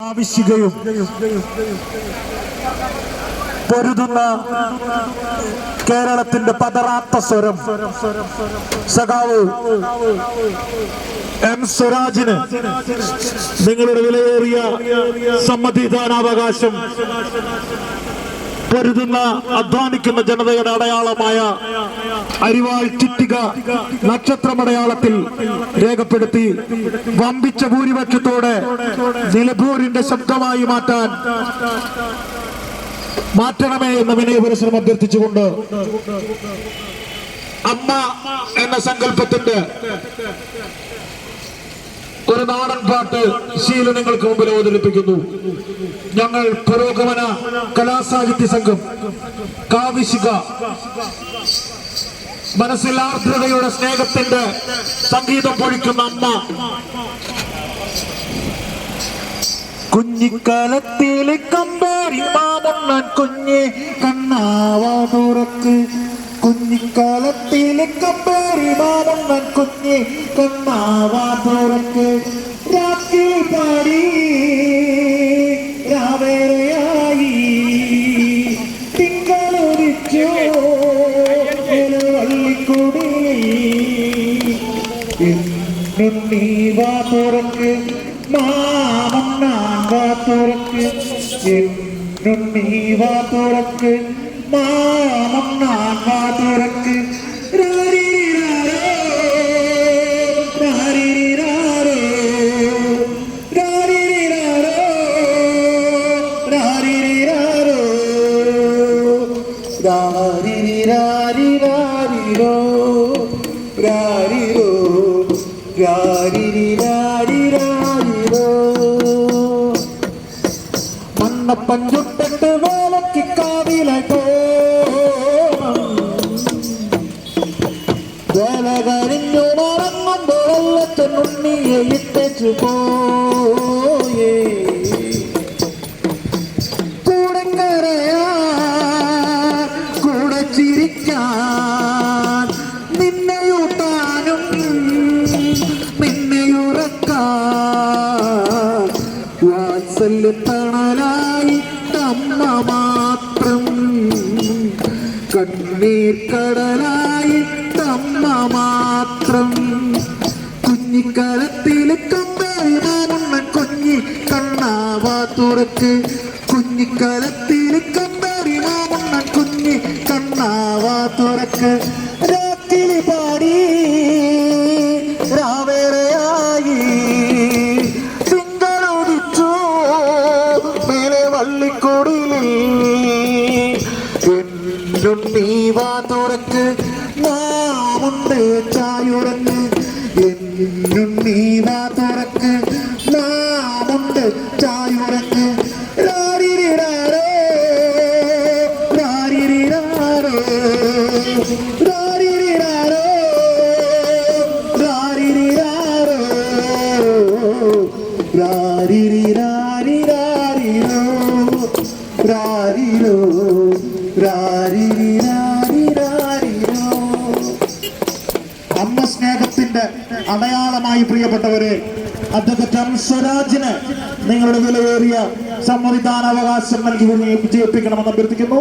ആവശ്യികയും പൊരുതുന്ന കേരളത്തിന്റെ പതറാത്ത സ്വരം. സഖാവ് എം സ്വരാജിന് നിങ്ങളുടെ വിലയേറിയ സമ്മതിദാനാവകാശം പൊരുതുന്ന അധ്വാനിക്കുന്ന ജനതയുടെ അടയാളമായ അരിവാൾ ചിറ്റിക നക്ഷത്രമടയാളത്തിൽ രേഖപ്പെടുത്തി വമ്പിച്ച ഭൂരിപക്ഷത്തോടെ നിലമ്പൂരിന്റെ ശബ്ദമായി മാറ്റാൻ മാറ്റണമേ എന്ന വിനയപരിശ്രമം അഭ്യർത്ഥിച്ചുകൊണ്ട് അമ്മ എന്ന സങ്കല്പത്തിന്റെ ഒരു നാടൻ പാട്ട് ശീല നിങ്ങൾക്ക് മുമ്പിൽ അവതരിപ്പിക്കുന്നു. ഞങ്ങൾ പുരോഗമന കലാസാഹിത്യ സംഘം കാവിശിക മനസ്സിൽ ആർദ്രതയുടെ സ്നേഹത്തിന്റെ സംഗീതം പൊഴിക്കുന്ന അമ്മ. കുഞ്ഞിക്കാലത്തിലെ കമ്പാരി മാമണ്ണൻ കുഞ്ഞെ കണ്ണാവാ തുറക്ക്. കുഞ്ഞിക്കാലത്തിലെ കമ്പാരി മാമണ്ണൻ കുഞ്ഞെ കണ്ണാവാ രാത്രി പാടി രാവേറെയായി. തിങ്കളൊരിച്ചോ വള്ളിക്കൂടി നീ വാ മാമൻ ഞാൻ വാ നീ വാ തുറക്ക്. മാമൻ ഞാൻ വാ തുറക്ക് രാരിരിരാരോ, മണ്ണപ്പൻ ചുട്ടിട്ട് വേലക്ക് കാവിലെ വേല കരിഞ്ഞു മറങ്ങുമ്പോൾ വെള്ളത്തിനുണ്ണിയെ ഇട്ടു പോയേ. കൂടെ കരയാ കൂടെ ചിരിക്കാൻ കണ്ണീർ കടലായി തമ്മ മാത്രം. കുഞ്ഞിക്കാലത്തിൽ കമ്പരിമാനുണ്ണ കുഞ്ഞി കണ്ണാവാ തുറക്ക്. കുഞ്ഞിക്കാലത്തിൽ കമ്പരിമാനുണ്ണ കുഞ്ഞി കണ്ണാവാ തുറക്ക്. രാത്രി പാടി എന്നും നീ വാ തുറക്ക്. നാമുണ്ട് ചായുറങ്ങ് എന്നും നീ വാ തുറക്ക്. നാമുണ്ട് ചായുറങ്ങ് രാരിരിരാരോ, അടയാളമായി പ്രിയപ്പെട്ടവരെ അദ്ദേഹം സ്വരാജിന് നിങ്ങളുടെ വിലയേറിയ സമ്മതിദാനാവകാശം നൽകി വിജയിപ്പിക്കണമെന്ന് അഭ്യർത്ഥിക്കുന്നു.